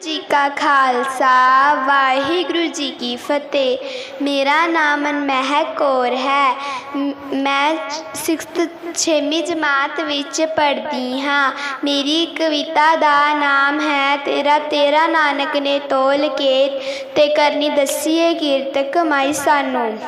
ਜੀ ਕਾ ਖਾਲਸਾ, ਵਾਹਿਗੁਰੂ ਜੀ ਕੀ ਫਤਿਹ। ਮੇਰਾ ਨਾਮ ਮਨਮਹਿਕ ਕੌਰ ਹੈ। ਮੈਂ ਸਿਕਸਥ, ਛੇਵੀਂ ਜਮਾਤ ਵਿੱਚ ਪੜ੍ਹਦੀ ਹਾਂ। ਮੇਰੀ ਕਵਿਤਾ ਦਾ ਨਾਮ ਹੈ, ਤੇਰਾ ਤੇਰਾ ਨਾਨਕ ਨੇ ਤੋਲ ਕੇ ਤੇ ਕਰਨੀ ਦੱਸੀਏ ਕੀਰਤ ਕਮਾਈ ਸਾਨੂੰ।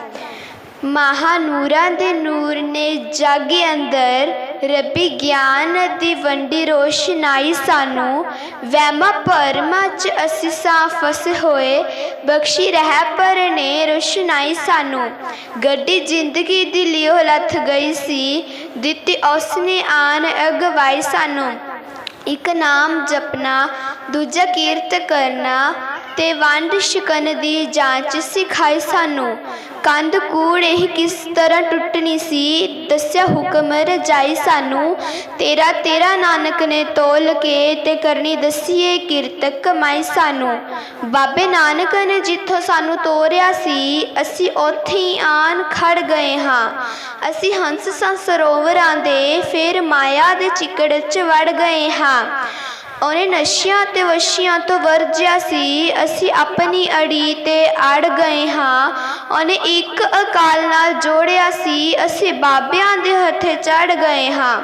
ਮਹਾਨੂਰਾਂ ਦੇ ਨੂਰ ਨੇ ਜਗ ਅੰਦਰ ਰੱਬੀ ਗਿਆਨ ਦੀ ਵੰਡੀ ਰੋਸ਼ਨਾਈ ਸਾਨੂੰ ਵਹਿਮਾਂ ਭਰਮਾਂ 'ਚ ਅਸੀਂ ਸਾਂ ਹੋਏ, ਬਖਸ਼ੀ ਰਹਿ ਪਰ ਨੇ ਰੋਸ਼ਨਾਈ ਸਾਨੂੰ। ਗੱਡੀ ਜ਼ਿੰਦਗੀ ਦੀ ਲਿਓ ਲੱਥ ਗਈ ਸੀ, ਦਿੱਤੀ ਉਸਨੇ ਆਨ ਅਗਵਾਈ ਸਾਨੂੰ। ਇੱਕ ਨਾਮ ਜਪਣਾ, ਦੂਜਾ ਕੀਰਤ ਕਰਨਾ ਤੇ ਵੰਡ ਛਕਣ ਦੀ ਜਾਂਚ ਸਿਖਾਈ ਸਾਨੂੰ। ਕੰਧ ਕੂੜ ਇਹ ਕਿਸ ਤਰ੍ਹਾਂ ਟੁੱਟਣੀ ਸੀ? ਦੱਸਿਆ ਹੁਕਮ ਰਜਾਈ ਸਾਨੂੰ, ਤੇਰਾ ਤੇਰਾ ਨਾਨਕ ਨੇ ਤੋਲ ਕੇ ਤੇ ਕਰਨੀ ਦਸੀਏ ਕਿਰਤ ਕਮਾਈ ਸਾਨੂੰ। ਬਾਬੇ ਨਾਨਕ ਨੇ ਜਿੱਥੋਂ ਸਾਨੂੰ ਤੋਰਿਆ ਸੀ, ਅਸੀਂ ਉੱਥੇ ਹੀ ਆਣ ਖੜ ਗਏ ਹਾਂ। ਅਸੀਂ ਹੰਸ ਸਾਂ ਸਰੋਵਰਾਂ ਦੇ ਫਿਰ ਮਾਇਆ ਦੇ ਚਿੱਕੜ 'ਚ ਵੜ ਗਏ ਹਾਂ। ਉਹਨੇ ਨਸ਼ਿਆਂ ਤੇ ਵਸ਼ੀਆਂ ਤੋਂ ਵਰਜਿਆ ਸੀ। ਅਸੀਂ ਆਪਣੀ ਅੜੀ ਤੇ ਅੜ ਗਏ ਹਾਂ। ਉਹਨੇ ਇੱਕ ਅਕਾਲ ਨਾਲ ਜੋੜਿਆ ਸੀ। ਅਸੀਂ ਬਾਬਿਆਂ ਦੇ ਹੱਥੇ ਚੜ ਗਏ ਹਾਂ।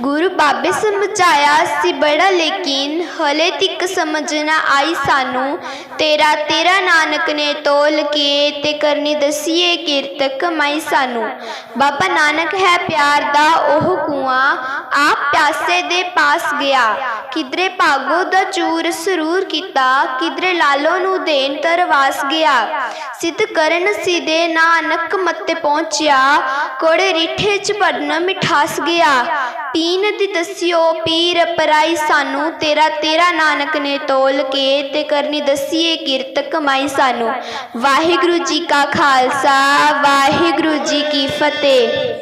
ਗੁਰੂ ਬਾਬੇ ਸਮਝਾਇਆ ਸੀ ਬੜਾ, ਲੇਕਿਨ ਹਲੇ ਤੱਕ ਸਮਝ ਨਾ ਆਈ ਸਾਨੂੰ, ਤੇਰਾ ਤੇਰਾ ਨਾਨਕ ਨੇ ਤੋਲ ਕੇ ਤੇ ਕਰਨੀ ਦਸੀਏ ਕਿਰਤ ਕਮਾਈ ਸਾਨੂੰ। ਬਾਬਾ ਨਾਨਕ ਹੈ ਪਿਆਰ ਦਾ ਉਹ ਕੂਆਂ ਆਪ ਪਿਆਸੇ ਦੇ ਪਾਸ ਗਿਆ। ਕਿਧਰੇ ਭਾਗੋ ਦਾ ਚੂਰ ਸਰੂਰ ਕੀਤਾ, ਕਿਧਰੇ ਲਾਲੋ ਨੂੰ ਦੇਣ ਤਰਵਾਸ ਗਿਆ। ਸਿੱਧ ਕਰਨ ਸਿਦੇ ਨਾਨਕ ਮੱਤੇ ਪਹੁੰਚਿਆ, ਕੋੜੇ ਰਿੱਠੇ ਚ ਭਰਨ ਮਿਠਾਸ ਗਿਆ। ਪੀਨ ਦੀ ਦਸਿਓ, ਪੀਰ ਪਰਾਈ ਸਾਨੂੰ, ਤੇਰਾ ਤੇਰਾ ਨਾਨਕ ਨੇ ਤੋਲ ਕੇ ਤੇ ਕਰਨੀ ਦਸੀਏ ਕਿਰਤ ਕਮਾਈ ਸਾਨੂੰ। ਵਾਹਿਗੁਰੂ ਜੀ ਕਾ ਖਾਲਸਾ, ਵਾਹਿਗੁਰੂ ਜੀ ਕੀ ਫਤਿਹ।